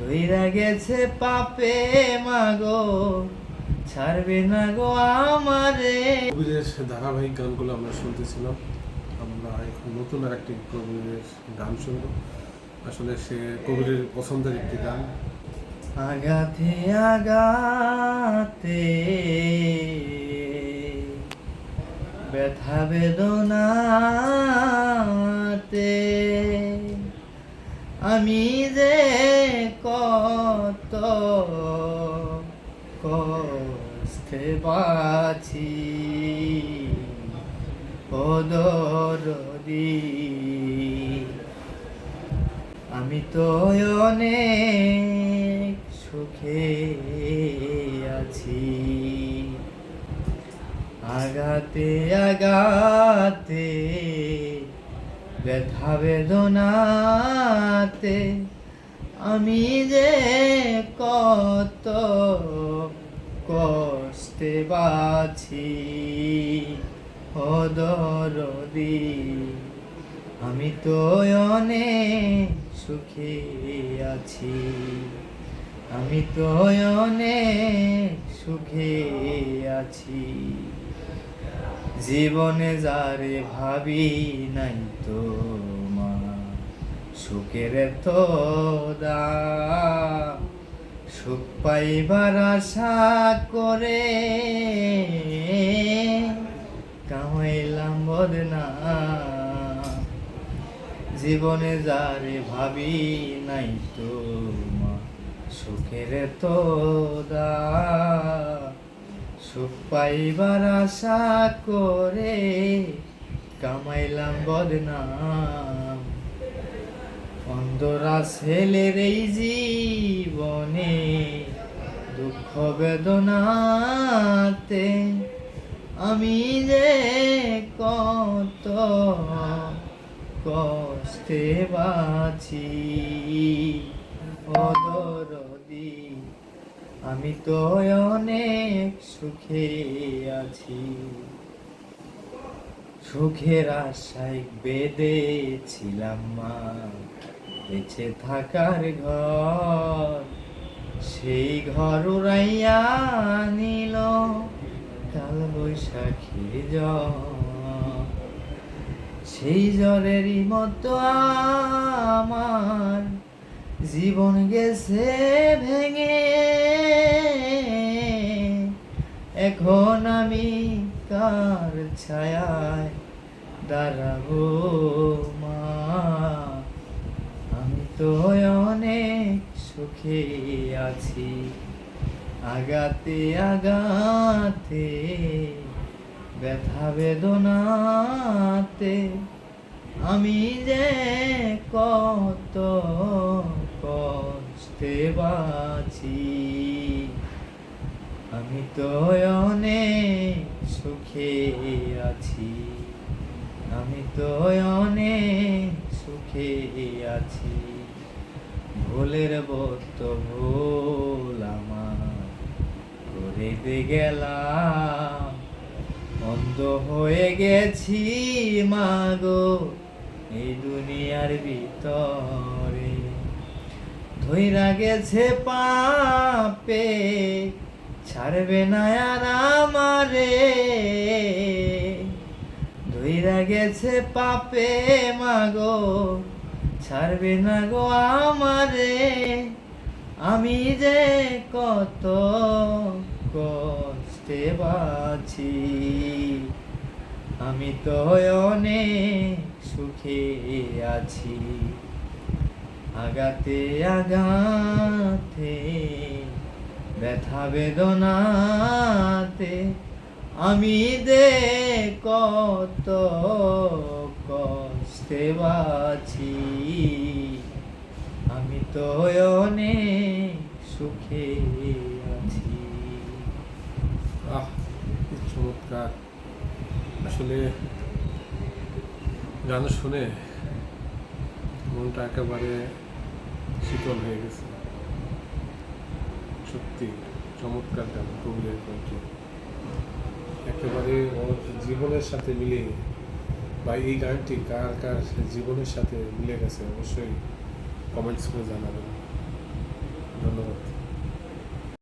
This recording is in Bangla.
ধইরা গেছে পাপে মাগো। ছাড়বে না গো আমারে। কবিরের ধারাবাহিক গানগুলো আমরা শুনতেছিলাম। আমরা এখন নতুন আর একটি কবিরের গান শুনব। আসলে সে কবিরের পছন্দের একটি গান। আগাতে আগাতে। ব্যথা বেদনাতে আমি যে কত কষ্টে বাছি ওদরদি আমি তো অনেক সুখে আছি। আগাতে আগাতে ব্যথা বেদনাতে আমি যে কত কষ্টে বাছি। অদরদি আমি তো অনেক সুখে আছি। আমি তো অনেক সুখে আছি। জীবনে যারে ভাবি নাই তো মা, সুখের তো দা সুখ পাইবার আশা করে কামাইলাম বদনা। জীবনে যারে ভাবি নাই তো মা, সুখের তো দা সুখ পাইবার আশা করে কামাইলাম বদনাম। অন্ধরা ছেলের এই জীবনে দুঃখ বেদনাতে আমি যে কত কষ্টে বাছি অদরদি আমি তো অনেক সুখে আছি। সুখের আশায় বেঁধেছিলাম মা, বেঁচে থাকার ঘর। সেই ঘর উড়াইয়া নিল কাল বৈশাখীর জ্বর। সেই জ্বরেরই মতো আমার জীবন গেছে ভেঙে। এখন আমি কার ছায়ায় দাঁড়াবো মা? আমি তো অনেক সুখে আছি। আগাতে আগাতে, ব্যথা বেদনাতে আমি যে কত কষ্টে বাছি আমি তো অনেক সুখে আছি। আমি তো অনেক সুখে আছি। ভোলের বত ভুল আমার। করে দে গেলাম, অন্ধ হয়ে গেছি মাগো। এই দুনিয়ার ভিতরে ধইরা গেছে পাপে, ছাড়বে না আর আমারে। ধইরা গেছে পাপে মাগো, ছাড়বে না গো আমারে। আমি যে কত কষ্টে বাছি আমি তো অনেক সুখে আছি। আগাতে আগাতে ব্যথা বেদনাতে। আমি দে কত কষ্টে বাছি। আমি তো অনেক সুখে আছি। আহ চমৎকার। আসলে গান শুনে মনটা একেবারে শীতল হয়ে গেছে। সত্যি, চমৎকার গান কবিরের কণ্ঠে। একেবারে ওর জীবনের সাথে মিলে বা এই গানটি কার কার জীবনের সাথে মিলে গেছে অবশ্যই কমেন্টস করে জানাবেন। ধন্যবাদ।